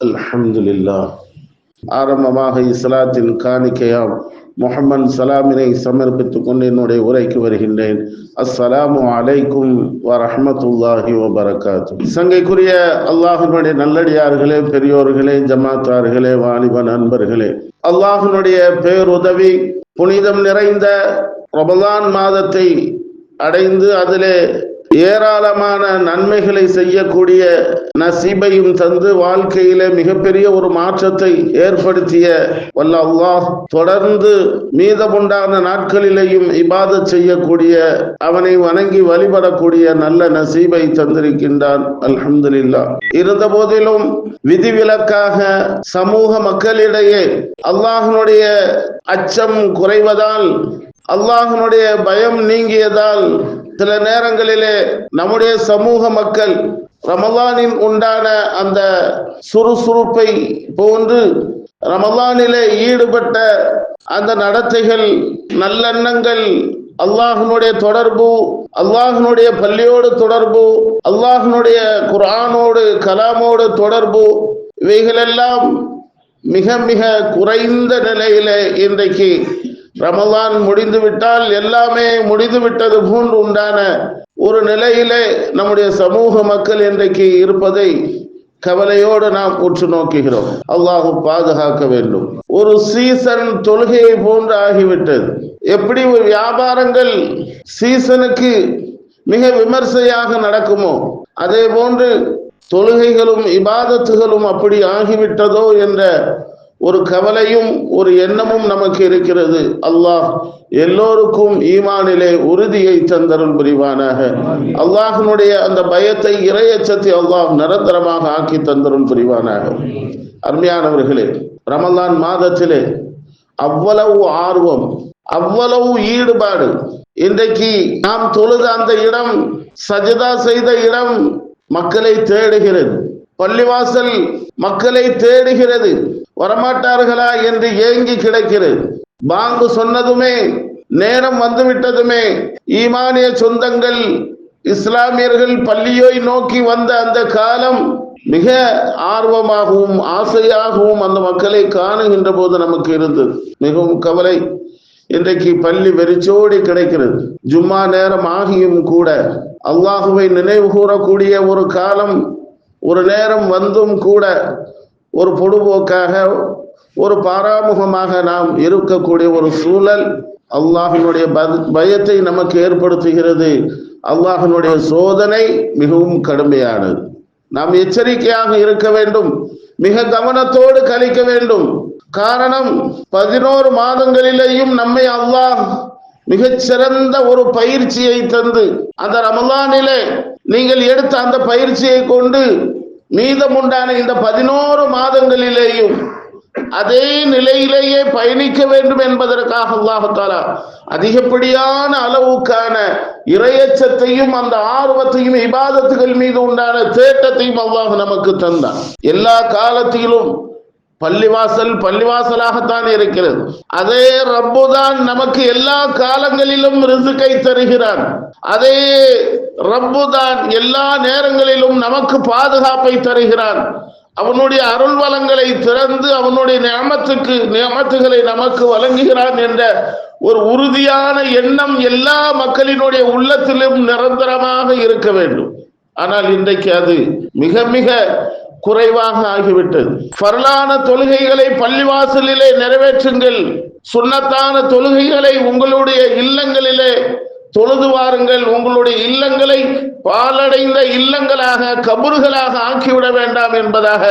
அல்ஹம்துலில்லா ஆரம்பமாக இஸ்லாத்தின் காணிக்கையாம் முஹம்மது சலாமினை சமர்ப்பித்துக் கொண்டு என்னுடைய உரைக்கு வருகின்றேன். அஸ்ஸலாமு அலைக்கும் வரஹமத்துல்லாஹி வபரகாத்து சங்கைக்குரிய அல்லாஹினுடைய நல்லடியார்களே பெரியோர்களே ஜமாத்தார்களே வாலிப நண்பர்களே அல்லாஹினுடைய பேருதவி புனிதம் நிறைந்த ரமலான் மாதத்தை அடைந்து அதிலே ஏராளமான நன்மைகளை செய்யக்கூடிய நசீபையும் தந்து வாழ்க்கையில மிகப்பெரிய ஒரு மாற்றத்தை ஏற்படுத்திய வல்ல அல்லாஹ் தொடர்ந்து மீதமுண்டான நாட்களிலேயும் இபாத செய்யக்கூடிய அவனை வணங்கி வழிபடக்கூடிய நல்ல நசீபை தந்திருக்கின்றான். அல்ஹம்துலில்லா இருந்த போதிலும் விதிவிலக்காக சமூக மக்களிடையே அல்லாஹனுடைய அச்சம் குறைவதால் அல்லாஹனுடைய பயம் நீங்கியதால் சில நேரங்களிலே நம்முடைய சமூக மக்கள் ரமலானின் உண்டான அந்த சுறுசுறுப்பை போன்று ரமலானிலே ஈடுபட்ட அந்த நடத்தைகள் நல்லெண்ணங்கள் அல்லாஹனுடைய தொடர்பு அல்லாஹனுடைய பள்ளியோடு தொடர்பு அல்லாஹனுடைய குரானோடு கலாமோடு தொடர்பு இவைகளெல்லாம் மிக மிக குறைந்த நிலையில இன்றைக்கு ரமலான் முடிந்து விட்டால் எல்லாமே முடிந்து விட்டது போன்று உண்டான ஒரு நிலையிலே நம்முடைய சமூக மக்கள் இன்றைக்கு இருப்பதை கவலையோடு நாம் உற்று நோக்குகிறோம். அல்லாஹு பாதுகாக்க வேண்டும். ஒரு சீசன் தொழுகையை போன்று ஆகிவிட்டது. எப்படி ஒரு வியாபாரங்கள் சீசனுக்கு மிக விமர்சையாக நடக்குமோ அதே போன்று தொழுகைகளும் இபாதத்துகளும் அப்படி ஆகிவிட்டதோ என்ற ஒரு கவலையும் ஒரு எண்ணமும் நமக்கு இருக்கிறது. அல்லாஹ் எல்லோருக்கும் ஈமானிலே உறுதியை தந்தருள் புரிவானாக. அல்லாஹினுடைய அந்த பயத்தை இரையச்சத்தை அல்லாஹ் நிரந்தரமாக ஆக்கி தந்தருள் புரிவானாக. அருமையானவர்களே ரமலான் மாதத்திலே அவ்வளவு ஆர்வம் அவ்வளவு ஈடுபாடு. இன்றைக்கு நாம் தொழுத அந்த இடம் சஜதா செய்த இடம் மக்களை தேடுகிறது. பள்ளிவாசல் மக்களை தேடுகிறது. வரமாட்டார்களா என்று ஏங்கி கிடக்கிறது. பாங்கு சொன்னதுமே நேரம் வந்துவிட்டதுமே ஈமானிய சொந்தங்கள் இஸ்லாமியர்கள் பள்ளியை நோக்கி வந்த அந்த காலம் மிக ஆர்வமாகவும் ஆசையாகவும் அந்த மக்களை காணுகின்ற போது நமக்கு இருந்தது. மிகவும் கவலை. இன்றைக்கு பள்ளி வெறிச்சோடி கிடைக்கிறது. ஜும்மா நேரம் ஆகியும் கூட அல்லாஹுவை நினைவு கூறக்கூடிய ஒரு காலம் ஒரு நேரம் வந்தும் கூட ஒரு பொழுபோக்காக ஒரு பாராமுகமாக நாம் இருக்கக்கூடிய ஒரு சூழல் அல்லாஹினுடைய பயத்தை நமக்கு ஏற்படுத்துகிறது. அல்லாஹினுடைய சோதனை மிகவும் கடுமையானது. நாம் எச்சரிக்கையாக இருக்க வேண்டும். மிக கவனத்தோடு கழிக்க வேண்டும். காரணம் பதினோரு மாதங்களிலேயும் நம்மை அல்லாஹ் மிகச்சிறந்த ஒரு பயிற்சியை தந்து அந்த ரமலானிலே நீங்கள் எடுத்த அந்த பயிற்சியை கொண்டு மீதமுண்டான இந்த பதினோரு மாதங்களிலேயும் அதே நிலையிலேயே பயணிக்க வேண்டும் என்பதற்காக அல்லாஹாலா அதிகப்படியான அளவுக்கான இரையச்சத்தையும் அந்த ஆர்வத்தையும் இபாதத்துகள் மீது உண்டான தேட்டத்தையும் அல்லாஹ் நமக்கு தந்தான். எல்லா காலத்திலும் பள்ளிவாசல் பள்ளிவாசலாகத்தான் இருக்கிறது. அதே ரப்புதான் நமக்கு எல்லா காலங்களிலும் ரிசுக்கை தருகிறான். அதே ரப்புதான் எல்லா நேரங்களிலும் நமக்கு பாதுகாப்பை தருகிறான். அவனுடைய அருள் வளங்களை திறந்து அவனுடைய நியமத்துக்கு நியமத்துகளை நமக்கு வழங்குகிறான் என்ற ஒரு உறுதியான எண்ணம் எல்லா மக்களினுடைய உள்ளத்திலும் நிரந்தரமாக இருக்க வேண்டும். ஆனால் இன்றைக்கு அது மிக மிக குறைவாக ஆகிவிட்டது. பரலான தொழுகைகளை பள்ளிவாசலிலே நிறைவேற்றுங்கள். சுண்ணத்தான தொழுகைகளை உங்களுடைய இல்லங்களிலே தொழுது வாருங்கள். உங்களுடைய இல்லங்களை பாலடைந்த இல்லங்களாக கபறுகளாக ஆக்கிவிட வேண்டாம் என்பதாக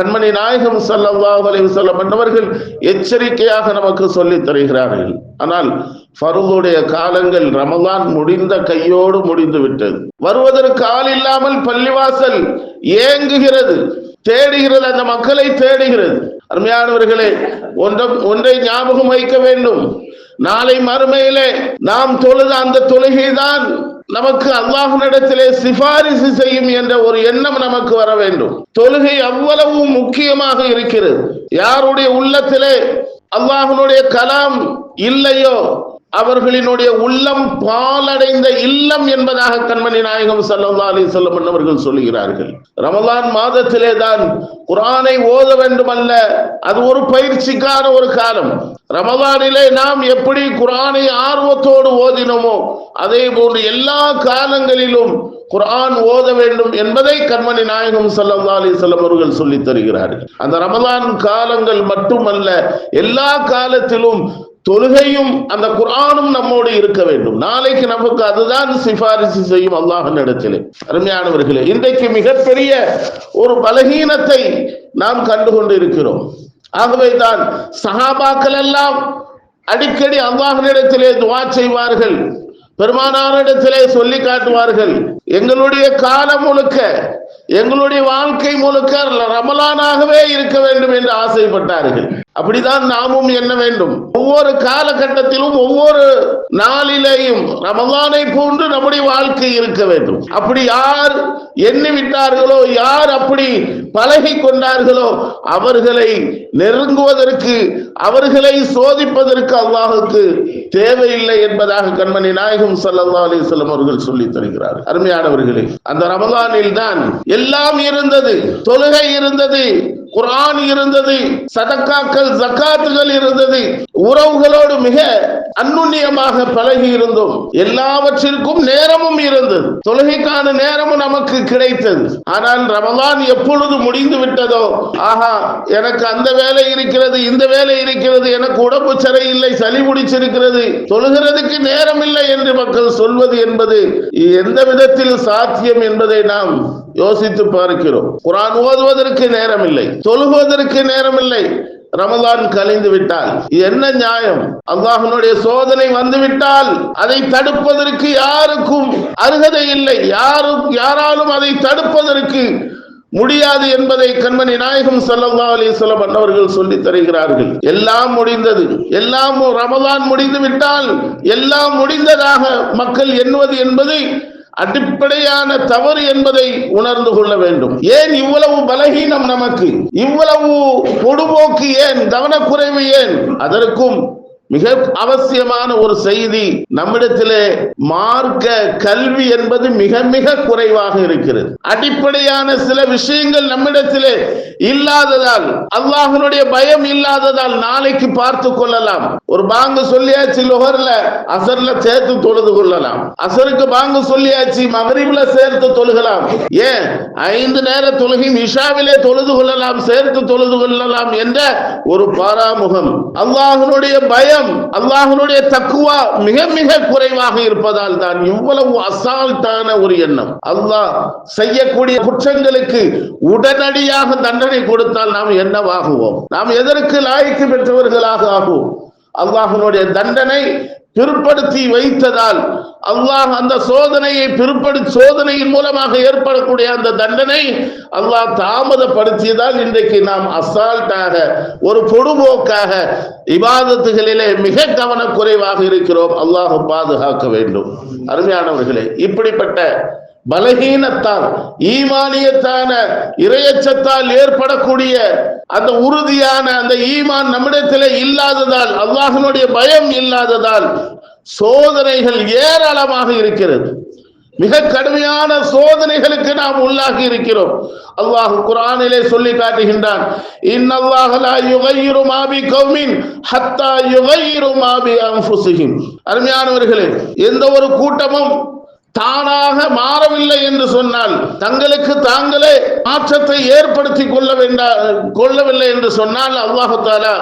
கண்மணி நாயகம் சல்லாஹ் அலைவு சொல்லப்பட்டவர்கள் எச்சரிக்கையாக நமக்கு சொல்லித் தருகிறார்கள். ஆனால் ஃபருதுடைய காலங்கள் ரமதான் முடிந்த கையோடு முடிந்து விட்டது வருவதற்கு ஆள் இல்லாமல் பள்ளிவாசல் ஏங்குகிறது. தேடுகிறது அந்த மக்களை தேடுகிறது. அருமையானவர்களே ஒன்றை ஒன்றை ஞாபகம் வைக்க வேண்டும். நாளை மறுமையிலே நாம் தொழுத அந்த தொழுகை தான் நமக்கு அல்லாஹினிடத்திலே சிபாரிசு செய்யும் என்ற ஒரு எண்ணம் நமக்கு வர வேண்டும். தொழுகை அவ்வளவு முக்கியமாக இருக்கிறது. யாருடைய உள்ளத்திலே அல்லாஹனுடைய கலாம் இல்லையோ அவர்களினுடைய உள்ளம் பாலடைந்த இல்லம் என்பதாக கண்மணி நாயகம் சல்லா அலி சொல்லம் அவர்கள் சொல்லுகிறார்கள். ரமலான் மாதத்திலே தான் குரானை ஓத வேண்டுமல்ல. அது ஒரு பயிற்சிக்கான ஒரு காலம். ரமலானிலே நாம் எப்படி குரானை ஆர்வத்தோடு ஓதினோமோ அதே போன்று எல்லா காலங்களிலும் குரான் ஓத வேண்டும் என்பதை கண்மணி நாயகம் சல்லா அலி சொல்லம் அவர்கள் சொல்லித் தருகிறார்கள். அந்த ரமலான் காலங்கள் மட்டுமல்ல எல்லா காலத்திலும் தொழுகையும் அந்த குரானும் நம்மோடு இருக்க வேண்டும். நாளைக்கு நமக்கு அதுதான் சிபாரிசு செய்யும் அல்லாஹன் இடத்திலே. அருமையானவர்களே இன்றைக்கு மிகப்பெரிய ஒரு பலகீனத்தை நாம் கண்டுகொண்டு இருக்கிறோம் ஆகவேதான் சஹாபாக்கள் எல்லாம் அடிக்கடி அல்லாஹனிடத்திலே துவா செய்வார்கள். பெருமானாரிடத்திலே சொல்லி காட்டுவார்கள். எங்களுடைய காலம் முழுக்க எங்களுடைய வாழ்க்கை முழுக்க ரமலானாகவே இருக்க வேண்டும் என்று ஆசைப்பட்டார்கள். அப்படிதான் நாமும் எண்ண வேண்டும்? ஒவ்வொரு காலகட்டத்திலும் ஒவ்வொரு நாளிலேயும் ரமதானை போன்று நம்முடைய வாழ்க்கை இருக்க வேண்டும். அப்படி யார் எண்ணி விட்டார்களோ யார் அப்படி பழகி கொண்டார்களோ அவர்களை நெருங்குவதற்கு அவர்களை சோதிப்பதற்கு அல்லாஹுக்கு தேவையில்லை என்பதாக கண்மணி நாயகம் சல்லா அலிசல்லம் அவர்கள் சொல்லி தருகிறார். அருமையானவர்களே அந்த ரமதானில் தான் எல்லாம் இருந்தது தொழுகை இருந்தது குரான் இருந்தது சதக்காக்கள் ஜக்காத்துகள் இருந்தது. உறவுகளோடு மிக அந்நுண்ணியமாக பழகி இருந்தோம். எல்லாவற்றிற்கும் நேரமும் இருந்தது. தொழுகைக்கான நேரமும் நமக்கு கிடைத்தது. ஆனால் ரமலான் எப்பொழுது முடிந்து விட்டதோ ஆஹா எனக்கு அந்த வேலை இருக்கிறது இந்த வேலை இருக்கிறது எனக்கு உடம்பு சரை இல்லை சளி முடிச்சிருக்கிறது தொழுகிறதுக்கு நேரம் இல்லை என்று மக்கள் சொல்வது என்பது எந்த விதத்தில் சாத்தியம் என்பதை நாம் யோசித்து பார்க்கிறோம். குரான் ஓதுவதற்கு நேரம் இல்லை தொழுவதற்கு நேரம் இல்லை கலைந்து விட்டால் என்ன நியாயம்? அல்லாஹனுடைய சோதனை வந்து விட்டால் அதை தடுப்பதற்கு யாருக்கும் அருகதை இல்லை. யாரும் யாராலும் அதை தடுப்பதற்கு முடியாது என்பதை கண்மணி நாயகம் சல்லா அலிஸ்லம் அவர்கள் சொல்லி தருகிறார்கள். எல்லாம் முடிந்தது. எல்லாம் ரமதான் முடிந்து விட்டால் எல்லாம் முடிந்ததாக மக்கள் எண்ணுவது என்பது அடிப்படையான தவறு என்பதை உணர்ந்து கொள்ள வேண்டும். ஏன் இவ்வளவு பலகீனம் நமக்கு? இவ்வளவு பொடுபோக்கு ஏன்? கவனக்குறைவு ஏன்? அதற்கும் மிக அவசியமான ஒரு செய்தி நம்மிடத்திலே மார்க்க கல்வி என்பது மிக மிக குறைவாக இருக்கிறது. அடிப்படையான சில விஷயங்கள் நம்மிடத்திலே இல்லாததால் அல்லாஹனுடைய பயம் இல்லாததால் நாளைக்கு பார்த்து கொள்ளலாம். ஒரு பாங்கு சொல்லியாச்சு லொஹர்ல அசர்ல சேர்த்து தொழுது கொள்ளலாம். அசருக்கு பாங்கு சொல்லியாச்சு மகரிவில சேர்த்து தொழுகலாம். ஏன்? ஐந்து நேர தொழுகையும் இஷாவிலே தொழுது கொள்ளலாம் சேர்த்து தொழுது கொள்ளலாம் என்ற ஒரு பாராமுகம். அல்லாஹனுடைய பயம் பயம் அல்லாஹனுடைய தக்குவா மிக மிக குறைவாக இருப்பதால் தான் இவ்வளவு அசால்ட்டான ஒரு எண்ணம். அல்லாஹ் செய்யக்கூடிய குற்றங்களுக்கு உடனடியாக தண்டனை கொடுத்தால் நாம் என்னவாகுவோம்? நாம் எதற்கு லாய்க்கு பெற்றவர்களாக ஆகுவோம்? அல்லாஹனுடைய தண்டனை பிற்படுத்தி வைத்ததால் அல்லாஹ் அந்த சோதனையை பிற்படு சோதனையின் மூலமாக ஏற்படக்கூடிய அந்த தண்டனை அல்லாஹ் தாமதப்படுத்தியதால் இன்றைக்கு நாம் அசால்ட்டாக ஒரு பொடுபோக்காக இபாதத்துகளிலே மிக கவனக்குறைவாக இருக்கிறோம். அல்லாஹ் பாதுகாக்க வேண்டும். அருமையானவர்களே இப்படிப்பட்ட பலகீனத்தால் ஈமானியத்தான இரையச்சத்தால் ஏற்படக்கூடிய அந்த உறுதியான அந்த ஈமான் நம்மிடத்திலே இல்லாததால் அல்லாஹனுடைய பயம் இல்லாததால் சோதனைகள் ஏராளமாக இருக்கிறது. மிக கடுமையான சோதனைகளுக்கு நாம் உள்ளாகி இருக்கிறோம். அல்லாஹ் குரானிலே சொல்லி காட்டுகின்றான் மாபி ஹத்தா மாபி அருமையானவர்களே எந்த ஒரு கூட்டமும் தானாக மாறவில்லை என்று சொன்னால் தங்களுக்கு தாங்களே மாற்றத்தை ஏற்படுத்தி கொள்ள வேண்டா கொள்ளவில்லை என்று சொன்னால் அல்லாஹு தாலா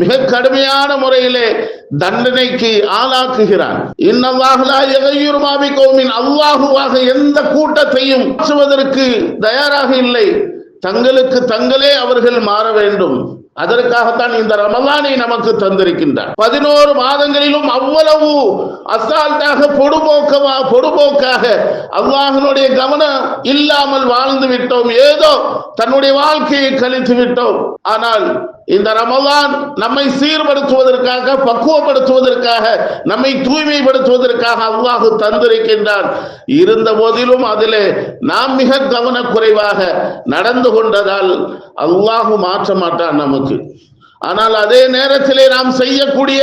மிக கடுமையான முறையிலே தண்டனைக்கு ஆளாக்குகிறான். இன்னல்லாஹலா எகையுருமாவி கோமின் அல்லாஹுவாக எந்த கூட்டத்தையும் மாற்றுவதற்கு தயாராக இல்லை. தங்களுக்கு தங்களே அவர்கள் மாற வேண்டும். அதற்காகத்தான் இந்த ரமலானை நமக்கு தந்திருக்கின்றார். பதினோரு மாதங்களிலும் அவ்வளவு அசால்ட்டாக பொடுபோக்கமா பொடுபோக்காக அல்லாஹனுடைய கவனம் இல்லாமல் வாழ்ந்து விட்டோம். ஏதோ தன்னுடைய வாழ்க்கையை கழித்து விட்டோம். ஆனால் இந்த ரமலான் நம்மை சீர்படுத்துவதற்காக பக்குவப்படுத்துவதற்காக நம்மை தூய்மைப்படுத்துவதற்காக அல்லாஹு தந்திருக்கின்றான். இருந்த போதிலும் அதிலே நாம் மிக கவனக்குறைவாக நடந்து கொண்டதால் அல்லாஹு மாற்ற மாட்டான் நமக்கு. ஆனால் அதே நேரத்திலே நாம் செய்யக்கூடிய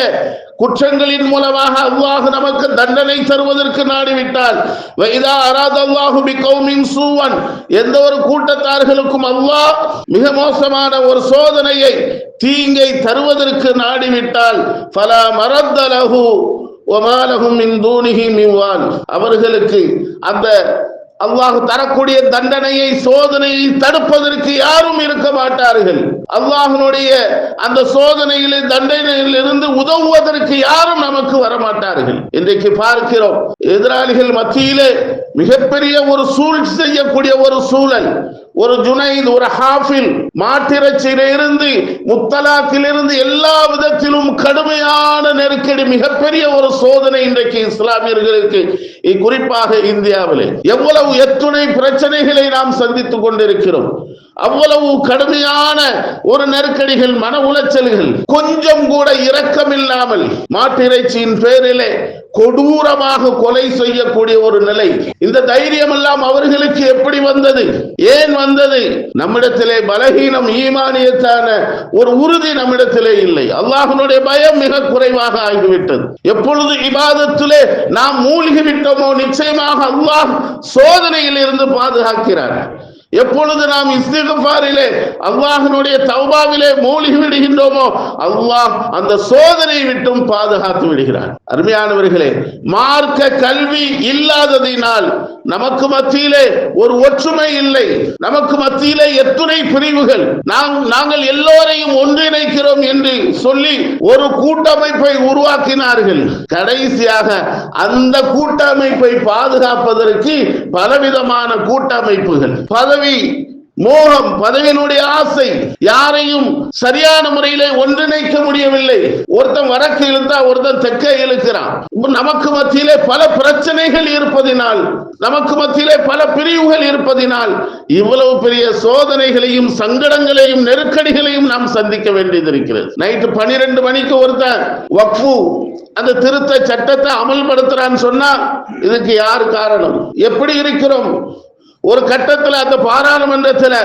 குற்றங்களின் மூலமாக அல்லாஹ் நமக்கு தண்டனை தருவதற்கு நாடிவிட்டால் வைதா அராத் அல்லாஹு பிகௌமின் சூவன் எந்த ஒரு கூட்டத்தார்களுக்கும் அல்லாஹ் மிக மோசமான ஒரு சோதனையை தீங்கை தருவதற்கு நாடிவிட்டால் பல மரத்தலகு ஒமாலகும் மின் தூணிகி மின்வான். அவர்களுக்கு அந்த அல்லாஹ் தரக்கூடிய தண்டனையை சோதனையை தடுப்பதற்கு யாரும் இருக்க மாட்டார்கள். அல்லாஹனுடைய அந்த சோதனையிலே தண்டனையில் இருந்து உதவுவதற்கு யாரும் நமக்கு வரமாட்டார்கள். இன்றைக்கு பார்க்கிறோம் எதிராளிகள் மத்தியிலே மிகப்பெரிய ஒரு சூழ் செய்யக்கூடிய ஒரு சூழல். ஒரு ஜுனைத் ஒரு ஹாஃபில் மாட்டிறைச்சியில இருந்து முத்தலாக்கில் இருந்து எல்லா விதத்திலும் கடுமையான நெருக்கடி மிகப்பெரிய ஒரு சோதனை இன்றைக்கு இஸ்லாமியர்களுக்கு குறிப்பாக இந்தியாவிலே. எவ்வளவு எத்துணை பிரச்சனைகளை நாம் சந்தித்துக் கொண்டிருக்கிறோம். அவ்வளவு கடுமையான ஒரு நெருக்கடிகள் மன உளைச்சல்கள் கொஞ்சம் கூட இரக்கம் இல்லாமல் மாட்டிறைச்சியின் பேரிலே கொடூரமாக கொலை செய்யக்கூடிய ஒரு நிலை. இந்த தைரியம் எல்லாம் அவர்களுக்கு எப்படி வந்தது? ஏன் வந்தது? நம்மிடத்திலே பலகீனம் ஈமானியத்தான ஒரு உறுதி நம்மிடத்திலே இல்லை. அல்லாஹனுடைய பயம் மிக குறைவாக ஆகிவிட்டது. எப்பொழுது இபாதத்திலே நாம் மூழ்கிவிட்டோமோ நிச்சயமாக அல்லாஹ் சோதனையில் இருந்து பாதுகாக்கிறார். எப்பொழுது நாம் இஸ்திகபாரிலே அல்லாஹனுடைய தௌபாவிலே மூழ்கி விடுகின்றோமோ அல்லாஹ் அந்த சோதனை விட்டும் பாதுகாத்து விடுகிறார் அருமையானவர்களே மார்க்க கல்வி இல்லாததினால் நமக்கு மத்தியிலே ஒரு ஒற்றுமை இல்லை. நமக்கு மத்தியிலே எத்துணை பிரிவுகள். நாம் நாங்கள் எல்லோரையும் ஒன்றிணைக்கிறோம் என்று சொல்லி ஒரு கூட்டமைப்பை உருவாக்கினார்கள். கடைசியாக அந்த கூட்டமைப்பை பாதுகாப்பதற்கு பலவிதமான கூட்டமைப்புகள் பல பதவி மோகம் பதவியினுடைய ஆசை யாரையும் சரியான முறையிலே ஒன்றிணைக்க முடியவில்லை. ஒருத்தன் வடக்கு இழுத்தா ஒருத்தன் தெற்க இழுக்கிறான். நமக்கு மத்தியிலே பல பிரச்சனைகள் இருப்பதினால் நமக்கு மத்தியிலே பல பிரிவுகள் இருப்பதினால் இவ்வளவு பெரிய சோதனைகளையும் சங்கடங்களையும் நெருக்கடிகளையும் நாம் சந்திக்க வேண்டியது இருக்கிறது நைட்டு பனிரெண்டு மணிக்கு ஒருத்தன் வக்ஃபு அந்த திருத்த சட்டத்தை அமல்படுத்துறான்னு சொன்னா இதுக்கு யார் காரணம்? எப்படி இருக்கிறோம்? ஒரு கட்டத்தில் அந்த பாராளுமன்றத்தில்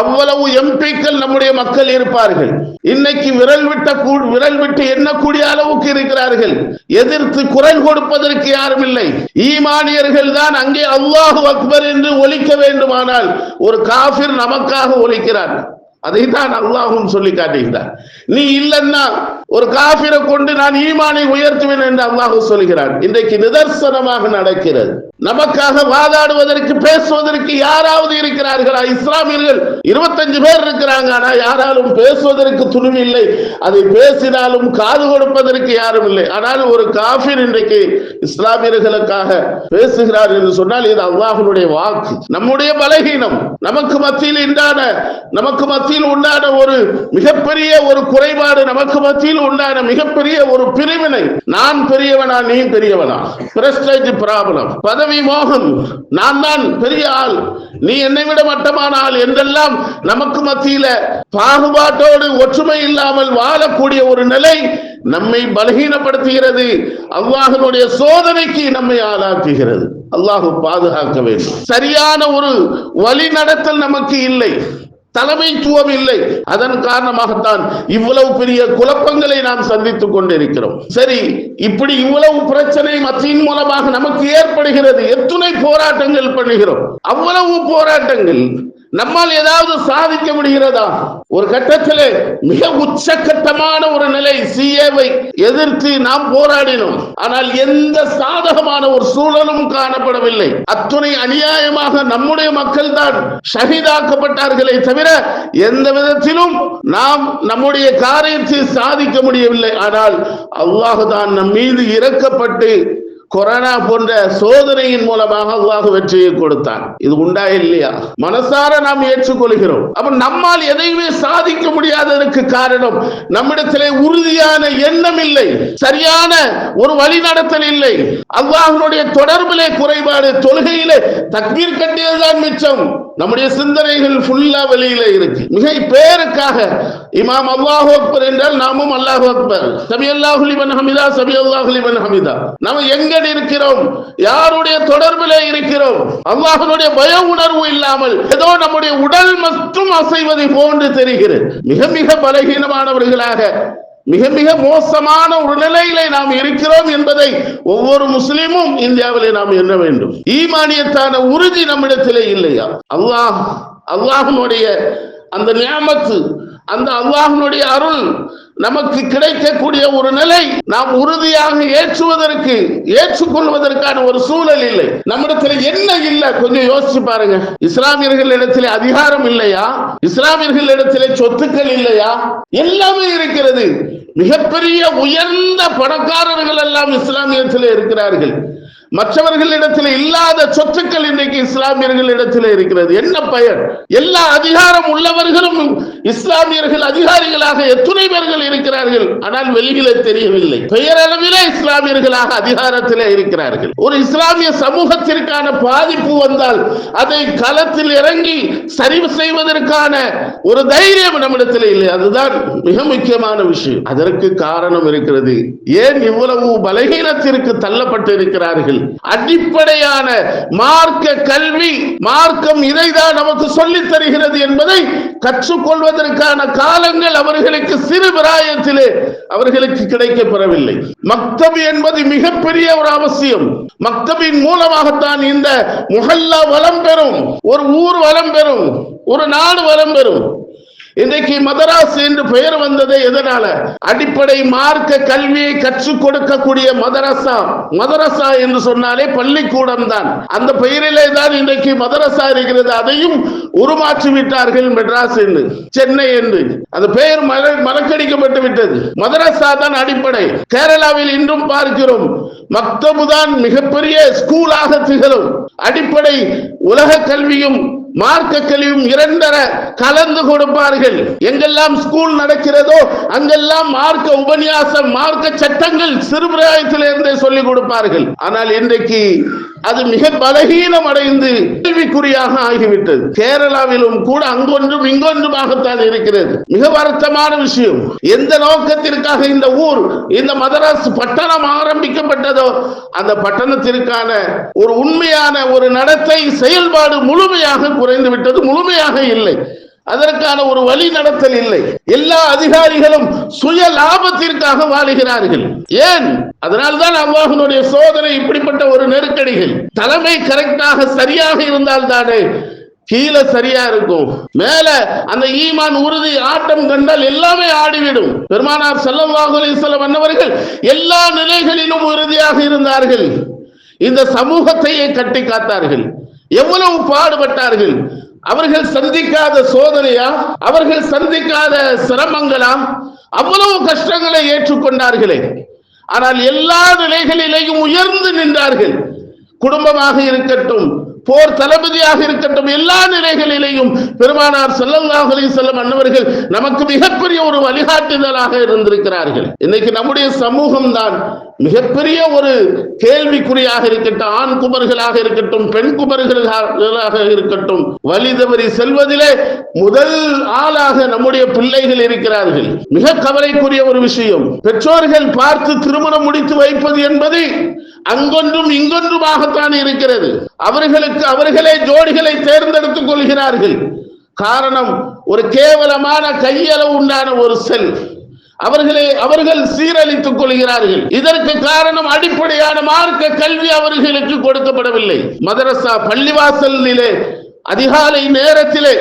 அவ்வளவு எம்பிக்கள் நம்முடைய மக்கள் இருப்பார்கள். இன்னைக்கு விரல் விட்ட விரல் விட்டு எண்ணக்கூடிய அளவுக்கு இருக்கிறார்கள்? எதிர்த்து குரல் கொடுப்பதற்கு யாரும் இல்லை. ஈமானியர்கள் தான் அங்கே அல்லாஹு அக்பர் என்று ஒலிக்க வேண்டுமானால் ஒரு காபிர் நமக்காக ஒலிக்கிறார். அதைத்தான் அல்லாஹும் சொல்லி காட்டுகிறார் நீ இல்லைன்னா ஒரு காபிரை கொண்டு நான் ஈமானை உயர்த்துவேன் என்று அல்லாஹு சொல்கிறான். இன்றைக்கு நிதர்சனமாக நடக்கிறது. நமக்காக வாதாடுவதற்கு பேசுவதற்கு யாராவது இருக்கிறார்களா? இஸ்லாமியர்கள் இருபத்தஞ்சு பேர் இருக்கிறாங்க ஆனா யாராலும் பேசுவதற்கு துணிவு இல்லை. அதை பேசினாலும் காது கொடுப்பதற்கு யாரும் இல்லை. ஆனால் ஒரு காபிர் இன்றைக்கு இஸ்லாமியர்களுக்காக பேசுகிறார் என்று சொன்னால் இது அல்லாஹனுடைய வாக்கு. நம்முடைய பலகீனம் நமக்கு மத்தியில் இன்றான நமக்கு மத்தியில் உண்டான ஒரு மிகப்பெரிய ஒரு குறைபாடு நமக்கு மத்தியில் உண்டான மிகப்பெரிய ஒரு பிரிவினை. நான் பெரியவனா நீ பெரியவனா? பிரஸ்டேஜ் ப்ராப்ளம் பதவி மோகம். நான் தான் பெரிய ஆள். நீ என்னை விட மட்டமான ஆள் என்றெல்லாம் நமக்கு மத்தியில பாகுபாட்டோடு ஒற்றுமை இல்லாமல் வாழக்கூடிய ஒரு நிலை நம்மை பலகீனப்படுத்துகிறது. அல்லாஹனுடைய சோதனைக்கு நம்மை ஆளாக்குகிறது. அல்லாஹு பாதுகாக்க வேண்டும். சரியான ஒரு வழி நடத்தல் நமக்கு இல்லை. தலைமைத்துவம் இல்லை. அதன் காரணமாகத்தான் இவ்வளவு பெரிய குழப்பங்களை நாம் சந்தித்துக் கொண்டிருக்கிறோம். சரி இப்படி இவ்வளவு பிரச்சனை மத்தியின் மூலமாக நமக்கு ஏற்படுகிறது. எத்துணை போராட்டங்கள் பண்ணுகிறோம். அவ்வளவு போராட்டங்கள் நம்மால் ஏதாவது சாதிக்க முடிகிறதா? ஒரு கட்டத்திலே மிக உச்சகட்டமான ஒரு நிலை சிஏவை எதிர்த்து நாம் போராடினோம். ஆனால் எந்த சாதகமான ஒரு சூழலும் காணப்படவில்லை. அத்துணை அநியாயமாக நம்முடைய மக்கள் தான் ஷஹீதாக்கப்பட்டார்களே தவிர எந்த விதத்திலும் நாம் நம்முடைய காரியத்தை சாதிக்க முடியவில்லை. ஆனால் அல்லாஹுதான் நம் மீது இறக்கப்பட்டு கொரோனா போன்ற சோதனையின் மூலமாக அல்லாஹ் வெற்றியை கொடுத்தான். இது உண்டா இல்லையா? மனசார நாம் ஏற்றுக்கொள்கிறோம். அப்ப நம்மால் எதையுமே சாதிக்க முடியாததற்கு காரணம் நம்மிடத்திலே உறுதியான எண்ணம் இல்லை சரியான ஒரு வழிநடத்தல் இல்லை. அல்லாஹனுடைய தொடர்பிலே குறைபாடு தொழுகையிலே தக்மீர் கட்டியதுதான் மிச்சம். நம்முடைய சிந்தனைகள் ஃபுல்லா வெளியில இருக்கு. மிக பேருக்காக இமாம் அல்லாஹ் அக்பர் என்றால் நாமும் அல்லாஹ் அக்பர். சபி அல்லாஹ் ஹமிதா சபி அல்லாஹ் ஹமிதா. நம்ம எங்க இருக்கிறோம். யாருடைய தொடர்பிலே இருக்கிறோம்? அல்லாஹனுடைய பய உணர்வு இல்லாமல் ஏதோ நம்முடைய உடல் மட்டும் அசைவதை போன்று தெரிகிறது. மிக மிக பலகீனமானவர்களாக மிக மிக மோசமான ஒரு நிலையிலே நாம் இருக்கிறோம் என்பதை ஒவ்வொரு முஸ்லிமும் இந்தியாவிலே நாம் எண்ண வேண்டும். ஈமானியத்தான உறுதி நம்மிடத்திலே இல்லையா? அல்லாஹ் அல்லாஹனுடைய அந்த நியமத்து அந்த அல்லாஹனுடைய அருள் நமக்கு கிடைக்கக்கூடிய ஒரு நிலை நாம் உறுதியாக ஏற்றுவதற்கு ஏற்றுக்கொள்வதற்கான ஒரு சூழல் இல்லை. நம்மிடத்துல என்ன இல்ல? கொஞ்சம் யோசிச்சு பாருங்க. இஸ்லாமியர்கள் இடத்திலே அதிகாரம் இல்லையா? இஸ்லாமியர்கள் இடத்திலே சொத்துக்கள் இல்லையா? எல்லாமே இருக்கிறது. மிகப்பெரிய உயர்ந்த பணக்காரர்கள் எல்லாம் இஸ்லாமியத்திலே இருக்கிறார்கள். மற்றவர்களிடத்தில் இல்லாத சொத்துக்கள் இன்றைக்கு இஸ்லாமியர்களிடத்தில் இருக்கிறது. என்ன பயன்? எல்லா அதிகாரம் உள்ளவர்களும் இஸ்லாமியர்கள் அதிகாரிகளாக எத்துணை பேர்கள் இருக்கிறார்கள்? ஆனால் வெளியில தெரியவில்லை. பெயரளவிலே இஸ்லாமியர்களாக அதிகாரத்திலே இருக்கிறார்கள். ஒரு இஸ்லாமிய சமூகத்திற்கான பாதிப்பு வந்தால் அதை களத்தில் இறங்கி சரி செய்வதற்கான ஒரு தைரியம் நம்மிடத்தில் இல்லை. அதுதான் மிக முக்கியமான விஷயம். அதற்கு காரணம் இருக்கிறது. ஏன் இவ்வளவு பலகீனத்திற்கு தள்ளப்பட்டு இருக்கிறார்கள் அடிப்படையான மார்க்க கல்வி மார்க்கம் இதைதான் நமக்கு சொல்லி தருகிறது என்பதை கற்றுக்கொள்வதற்கான காலங்கள் அவர்களுக்கு சிறு பிராயத்திலே அவர்களுக்கு கிடைக்கப்பெறவில்லை. மக்தபு என்பது மிகப்பெரிய ஒரு அவசியம். மக்தபின் மூலமாகத்தான் இந்த முகல்லா வளம் பெறும். ஒரு ஊர் வளம் பெறும். ஒரு நாடு வளம் பெறும். இன்றைக்கு மதராஸ் என்று பெயர் வந்தது எதனால? அடிப்படை மார்க்க கல்வியை கற்றுக் கொடுக்கக்கூடிய மதரசா மதரசா என்று சொன்னாலே பள்ளிக்கூடம் தான். அந்த பெயரிலே தான் இன்றைக்கு மதரசா இருக்கிறது. அதையும் உருமாற்றி விட்டார்கள் மெட்ராஸ் என்று. சென்னை என்று. அந்த பெயர் மற- மறக்கடிக்கப்பட்டு விட்டது. மதரசா தான் அடிப்படை. கேரளாவில் இன்றும் பார்க்கிறோம். மக்தபு தான் மிகப்பெரிய ஸ்கூலாக திகழும். அடிப்படை உலக கல்வியும் மார்க்க கழிவும் இரண்டர கலந்து கொடுப்பார்கள். எங்கெல்லாம் ஸ்கூல் நடக்கிறதோ அங்கெல்லாம் மார்க்க உபன்யாசம் மார்க்க சட்டங்கள் சிறுபிராயத்திலிருந்தே சொல்லிக் கொடுப்பார்கள். ஆனால் இன்றைக்கு அது மிக பலகீனம் அடைந்து கேள்விக்குறியாக ஆகிவிட்டது. கேரளாவிலும் கூட அங்கொன்றும் இங்கொன்றுமாகத்தான் இருக்கிறது. மிக வருத்தமான விஷயம். எந்த நோக்கத்திற்காக இந்த ஊர் இந்த மதராஸ் பட்டணம் ஆரம்பிக்கப்பட்டதோ அந்த பட்டணத்திற்கான ஒரு உண்மையான ஒரு நடத்தை செயல்பாடு முழுமையாக குறைந்து விட்டது முழுமையாக இல்லை. அதற்கான ஒரு வழி நடத்தல் இல்லை. எல்லா அதிகாரிகளும் சுய லாபத்திற்காக வாழுகிறார்கள். ஏன்? அதனால்தான் அல்லாஹனுடைய சோதனை இப்படிப்பட்ட ஒரு நெருக்கடிகள். தலைமை கரெக்டாக சரியாக இருந்தால் தானே கீழே சரியா இருக்கும். மேல அந்த ஈமான் உறுதி ஆட்டம் கண்டால் எல்லாமே ஆடிவிடும். பெருமானார் ஸல்லல்லாஹு அலைஹி வஸல்லம் அன்னவர்கள் எல்லா நிலைகளிலும் உறுதியாக இருந்தார்கள். இந்த சமூகத்தையே கட்டி காத்தார்கள். எவ்வளவு பாடுபட்டார்கள்? அவர்கள் சந்திக்காத சோதனையா? அவர்கள் சந்திக்காத சிரமங்களா? அவ்வளவு கஷ்டங்களை ஏற்றுக்கொண்டார்களே. ஆனால் எல்லா நிலைகளிலேயும் உயர்ந்து நின்றார்கள். குடும்பமாக இருக்கட்டும் போர் தளபதியாக இருக்கட்டும் எல்லா நிலைகளிலேயும் பெருமானார் ஸல்லல்லாஹு செல்லும் வஸல்லம் அன்னவர்கள் நமக்கு மிகப்பெரிய ஒரு வழிகாட்டுதலாக இருந்திருக்கிறார்கள். இன்னைக்கு நம்முடைய சமூகம் தான் மிகப்பெரிய ஒரு கேள்விக்குறியாக இருக்கட்டும் ஆண் குமர்களாக இருக்கட்டும் பெண் குமர்களாக இருக்கட்டும் வழி தவறி செல்வதிலே முதல் ஆளாக நம்முடைய பிள்ளைகள் இருக்கிறார்கள். மிக கவலைக்குரிய ஒரு விஷயம் பெற்றோர்கள் பார்த்து திருமணம் முடித்து வைப்பது என்பது அங்கொன்றும் இங்கொன்றுமாகத்தான் இருக்கிறது. அவர்களுக்கு அவர்களே ஜோடிகளை தேர்ந்தெடுத்துக் கொள்கிறார்கள். காரணம் ஒரு கேவலமான கையளவு உண்டான ஒரு செல். அவர்களே அவர்கள் சீரழித்துக் கொள்கிறார்கள். இதற்கு காரணம் அடிப்படையான மார்க்க கல்வி அவர்களுக்கு கொடுக்கப்படவில்லை. மதரசா பள்ளிவாசலிலே அதிகாலை நேரத்திலே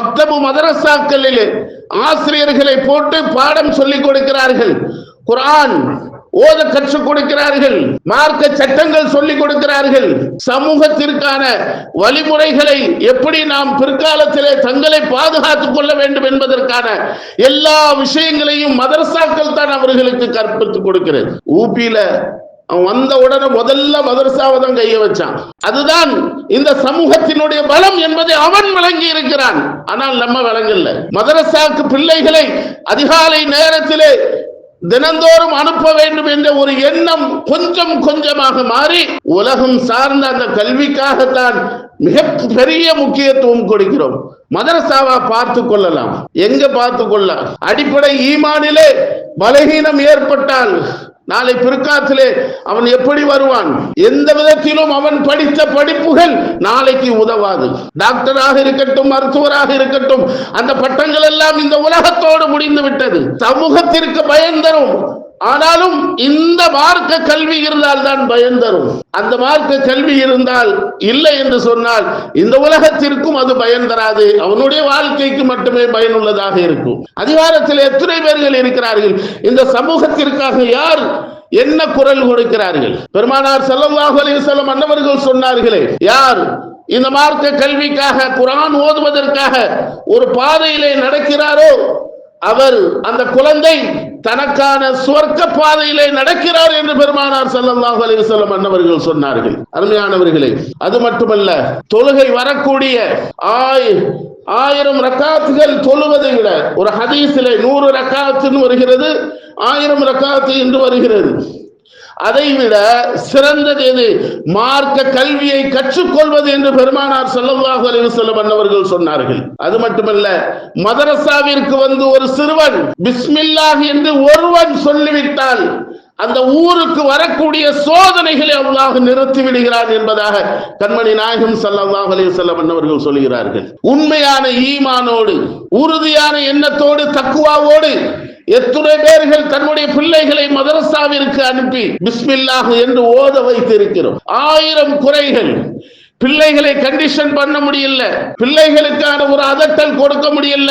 மக்தபு மதரசாக்களிலே ஆசிரியர்களை போட்டு பாடம் சொல்லிக் கொடுக்கிறார்கள். குரான் ஓத கற்றுக் கொடுக்கிறார்கள். மார்க்க சட்டங்கள் சொல்லிக் கொடுக்கிறார்கள். சமூகத்திற்கான வழிமுறைகளை எப்படி நாம் பிற்காலத்திலே தங்களை பாதுகாத்துக் கொள்ள வேண்டும் என்பதற்கான எல்லா விஷயங்களையும் மதரசாக்கள் தான் அவர்களுக்கு கற்பித்துக் கொடுக்கிறது. ஊபியில அவன் வந்த உடனே முதல்ல மதரசாவை தான் கைய வச்சான். அதுதான் இந்த சமூகத்தினுடைய பலம் என்பதை அவன் விளங்கி இருக்கிறான். ஆனால் நம்ம விளங்கல மதரசாக்கு பிள்ளைகளை அதிகாலை நேரத்திலே தினந்தோறும் அனுப்ப வேண்டும் என்ற ஒரு எண்ணம் கொஞ்சம் கொஞ்சமாக மாறி உலகம் சார்ந்த அந்த கல்விக்காகத்தான் மிக பெரிய முக்கியத்துவம் கொடுக்கிறோம். மதரசாவா பார்த்து கொள்ளலாம். எங்க பார்த்து கொள்ளலாம்? அடிப்படை ஈமானிலே பலகீனம் ஏற்பட்டால் நாளை பிற்காலத்திலே அவன் எப்படி வருவான்? எந்த விதத்திலும் அவன் படித்த படிப்புகள் நாளைக்கு உதவாது. டாக்டராக இருக்கட்டும் மருத்துவராக இருக்கட்டும் அந்த பட்டங்கள் எல்லாம் இந்த உலகத்தோடு முடிந்து விட்டது. சமூகத்திற்கு பயன் தரும். ஆனாலும் இந்த மார்க்க கல்வி இருந்தால் தான் பயன் தரும். அந்த மார்க்க கல்வி இருந்தால் இல்லை என்று சொன்னால் இந்த உலகத்திற்கும் அது பயன் தராது. அவனுடைய வாழ்க்கைக்கு மட்டுமே பயனுள்ளதாக இருக்கும். அதிகாரத்தில் எத்தனை பேர்கள் இருக்கிறார்கள்? இந்த சமூகத்திற்காக யார் என்ன குரல் கொடுக்கிறார்கள்? பெருமானார் ஸல்லல்லாஹு அலைஹி வஸல்லம் அன்னவர்கள் சொன்னார்களே யார் இந்த மார்க்க கல்விக்காக குரான் ஓதுவதற்காக ஒரு பாதையிலே நடக்கிறாரோ? அவர் அந்த குழந்தை தனக்கான சுவர்க்க பாதையிலே நடக்கிறார் என்று பெருமானார் செல்லல்லாஹு அலைஹி வஸல்லம் அன்னவர்கள் சொன்னார்கள். அருமையானவர்களே அது மட்டுமல்ல தொழுகை வரக்கூடிய ஆய் ஆயிரம் ரக்காத்துகள் தொழுவதை விட ஒரு ஹதீஸிலே நூறு ரக்காத்துன்னு வருகிறது ஆயிரம் ரக்காத்து என்று வருகிறது. அதை விட சிறந்தது எது? மார்க்க கல்வியை கற்றுக்கொள்வது என்று பெருமானார் செல்லவாக அலைஹி வஸல்லம் சொன்னார்கள். அது மட்டுமல்ல மதரசாவிற்கு வந்து ஒரு சிறுவன் பிஸ்மில்லாஹ் என்று ஒருவன் சொல்லிவிட்டால் அந்த ஊருக்கு வரக்கூடிய சோதனைகளை அல்லாஹ் நிறுத்தி விடுகிறான் என்பதாக கண்மணி நாயகம் ஸல்லல்லாஹு அலைஹி அவர்கள் சொல்கிறார்கள். உண்மையான ஈமானோடு உறுதியான எண்ணத்தோடு தக்குவாவோடு எத்தனை பேர்கள் தன்னுடைய பிள்ளைகளை மதரசாவிற்கு அனுப்பி பிஸ்மில்லாஹ் என்று ஓத வைத்திருக்கிறோம். ஆயிரம் குறைகள். பிள்ளைகளை கண்டிஷன் பண்ண முடியல. பிள்ளைகளுக்கான ஒரு அதட்டல் கொடுக்க முடியல.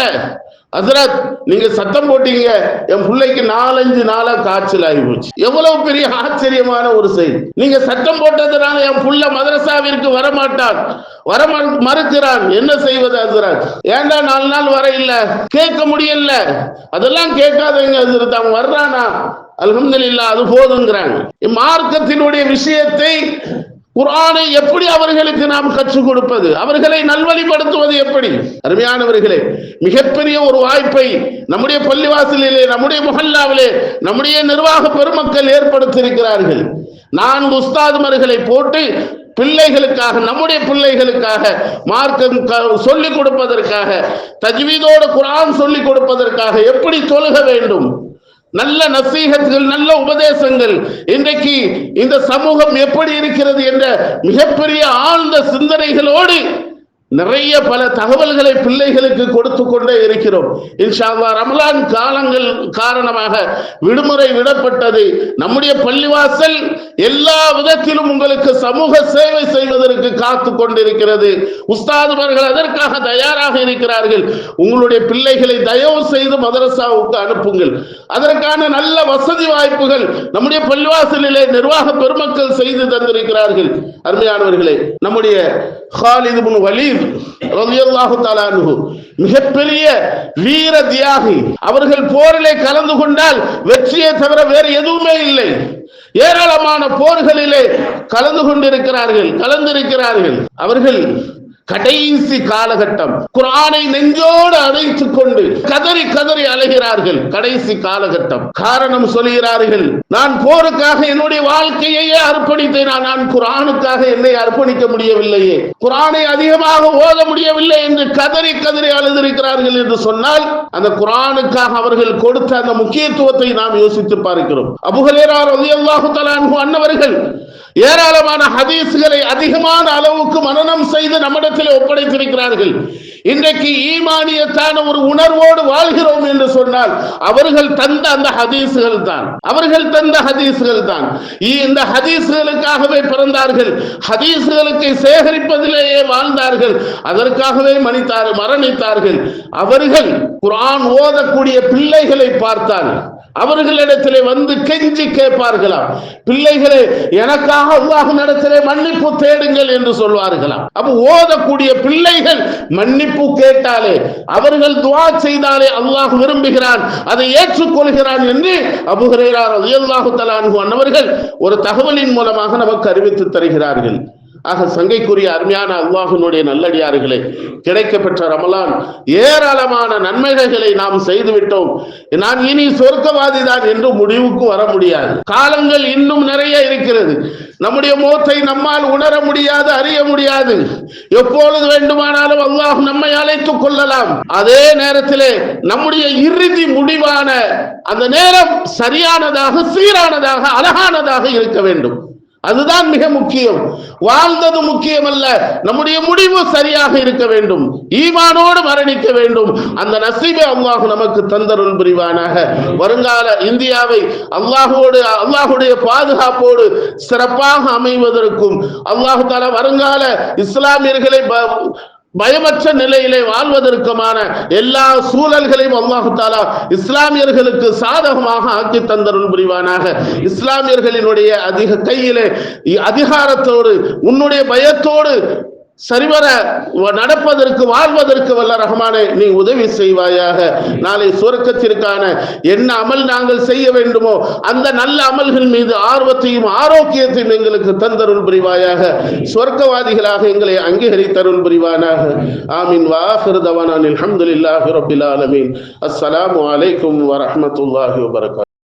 ஹசரத் நீங்க சத்தம் போட்டீங்க. என் பிள்ளைக்கு நாலஞ்சு நாளா காய்ச்சல் ஆகி போச்சு எவ்வளவு பெரிய ஆச்சரியமான ஒரு செய்தி. நீங்க சத்தம் போட்டதுனால என் புள்ள மதரசாவிற்கு வரமாட்டான். வர மறுக்கிறான். என்ன செய்வது ஹசரத்? ஏன்டா நாலு நாள் வர இல்ல? கேட்க முடியல. அதெல்லாம் கேட்காதீங்க ஹசரத். அவன் வர்றானா? அல்ஹம்துலில்லாஹ் அது போதுங்கிறாங்க. மார்க்கத்தினுடைய விஷயத்தை குரானை எப்படி அவர்களுக்கு நாம் கற்றுக் கொடுப்பது? அவர்களை நல்வழிப்படுத்துவது எப்படி? அருமையானவர்களே மிகப்பெரிய ஒரு வாய்ப்பை நம்முடைய பள்ளிவாசலிலே நம்முடைய முகல்லாவிலே நம்முடைய நிர்வாக பெருமக்கள் ஏற்படுத்தியிருக்கிறார்கள். நான்கு உஸ்தாதுமர்களை போட்டு பிள்ளைகளுக்காக நம்முடைய பிள்ளைகளுக்காக மார்க்கம் க- சொல்லிக் கொடுப்பதற்காக தஜ்வீதோடு குரான் சொல்லிக் கொடுப்பதற்காக எப்படி தொழுக வேண்டும்? நல்ல நசீகத்துகள் நல்ல உபதேசங்கள். இன்றைக்கு இந்த சமூகம் எப்படி இருக்கிறது என்ற மிகப்பெரிய ஆழ்ந்த சிந்தனைகளோடு நிறைய பல தகவல்களை பிள்ளைகளுக்கு கொடுத்து கொண்டே இருக்கிறோம். இன்ஷா ரமலான் காலங்கள் காரணமாக விடுமுறை விடப்பட்டது. நம்முடைய பள்ளிவாசல் எல்லா விதத்திலும் உங்களுக்கு சமூக சேவை செய்வதற்கு காத்து கொண்டிருக்கிறது. உஸ்தாதுமார்கள் அதற்காக தயாராக இருக்கிறார்கள். உங்களுடைய பிள்ளைகளை தயவு செய்து மதரசாவுக்கு அனுப்புங்கள். அதற்கான நல்ல வசதி வாய்ப்புகள் நம்முடைய பள்ளிவாசலிலே நிர்வாக பெருமக்கள் செய்து தந்திருக்கிறார்கள். அருமையானவர்களே நம்முடைய ஹாலிது வலீத் மிகப்பெரிய வீர தியாகி. அவர்கள் போரிலே கலந்து கொண்டால் வெற்றியை தவிர வேறு எதுவுமே இல்லை. ஏராளமான போர்களிலே கலந்து கொண்டிருக்கிறார்கள் கலந்திருக்கிறார்கள். அவர்கள் கடைசி காலகட்டம். குரானை நெஞ்சோடு அணைத்துக் கொண்டு கதறி கதறி அலைகிறார்கள். கடைசி காலகட்டம். காரணம் சொல்கிறார்கள் நான் போருக்காக என்னுடைய வாழ்க்கையையே அர்ப்பணித்தேன்? நான் குரானுக்காக என்னை அர்ப்பணிக்க முடியவில்லையே. குரானை அதிகமாக ஓத முடியவில்லை என்று கதறி கதறி அழுதிருக்கிறார்கள் என்று சொன்னால் அந்த குரானுக்காக அவர்கள் கொடுத்த அந்த முக்கியத்துவத்தை நாம் யோசித்து பார்க்கிறோம். அபுஹரேரா அன்னவர்கள் ஏராளமான ஹதீஸ்களை அதிகமான அளவுக்கு மனனம் செய்து நம்மிடத்தில் ஒப்படைத்திருக்கிறார்கள். இன்றைக்கு ஈமானியத்தான ஒரு உணர்வோடு வாழ்கிறோம் என்று சொன்னால் அவர்கள் தந்த அந்த ஹதீஸ்கள் தான். அவர்கள் தந்த ஹதீஸ்கள் தான். இந்த ஹதீஸ்களுக்காகவே பிறந்தார்கள். ஹதீஸ்களுக்கு சேகரிப்பதிலேயே வாழ்ந்தார்கள். அதற்காகவே மன்னித்தார் மரணித்தார்கள். அவர்கள் குரான் ஓதக்கூடிய பிள்ளைகளை பார்த்தால் அவர்களிடத்திலே வந்து கெஞ்சி கேட்பார்களாம். பிள்ளைகளே எனக்காக அல்லாஹ் இடத்திலே மன்னிப்பு தேடுங்கள் என்று சொல்வார்களாம். அப்ப ஓதக்கூடிய பிள்ளைகள் மன்னிப்பு கேட்டாலே அவர்கள் துவா செய்தாலே அல்லாஹ் விரும்புகிறான் அதை ஏற்றுக்கொள்கிறான் என்று அபுஹுரைரா ரலியல்லாஹு தஆலா அன்ஹு அன்னவர்கள் ஒரு தகவலின் மூலமாக நமக்கு அறிவித்து தருகிறார்கள். ஆக சங்கைக்குரிய அருமையான அல்லாஹினுடைய நல்லடியார்களே கிடைக்கப்பெற்ற ரமலான் ஏராளமான நன்மைகளை நாம் செய்துவிட்டோம். நான் இனி சொர்க்கவாதி தான் என்று முடிவுக்கு வர முடியாது. காலங்கள் இன்னும் நிறைய இருக்கிறது. நம்முடைய மோத்தை நம்மால் உணர முடியாது அறிய முடியாது. எப்பொழுது வேண்டுமானாலும் அல்லாஹ் நம்மை அழைத்துக் கொள்ளலாம். அதே நேரத்திலே நம்முடைய இறுதி முடிவான அந்த நேரம் சரியானதாக சீரானதாக அழகானதாக இருக்க வேண்டும். அதுதான் மிக முக்கியம். வாழ்ந்தது முக்கியமல்ல. நம்முடைய முடிவு சரியாக இருக்க வேண்டும். ஈமானோடு மரணிக்க வேண்டும். அந்த நசீபை அல்லாஹ் நமக்கு தந்தருள் புரிவானாக. வருங்கால இந்தியாவை அல்லாஹோடு அல்லாஹுடைய பாதுகாப்போடு சிறப்பாக அமைவதற்கும் அல்லாஹு தாலா வருங்கால இஸ்லாமியர்களை பயமற்ற நிலையிலே வாழ்வதற்குமான எல்லா சூழல்களையும் அல்லாஹு தாலா இஸ்லாமியர்களுக்கு சாதகமாக ஆக்கி தந்தருள் புரிவானாக. இஸ்லாமியர்களினுடைய அதிக கையிலே அதிகாரத்தோடு உன்னுடைய பயத்தோடு சரிவர நடப்பதற்கு வாழ்வதற்கு வல்ல ரஹமானே நீ உதவி செய்வாயாக. நாளை சுரக்கத்திற்கான என்ன அமல் நாங்கள் செய்ய வேண்டுமோ அந்த நல்ல அமல்கள் மீது ஆர்வத்தையும் ஆரோக்கியத்தையும் எங்களுக்கு தந்தருள் புரிவாயாக. சொர்க்கவாதிகளாக எங்களை அங்கீகரித்தருள் புரிவானாக. ஆமீன். வாஹிர் அஹமதுல்லாஹி ரபில் ஆலமீன். அஸ்ஸலாமு அலைக்கும் வரஹ்மத்துல்லாஹி வபரகாத்.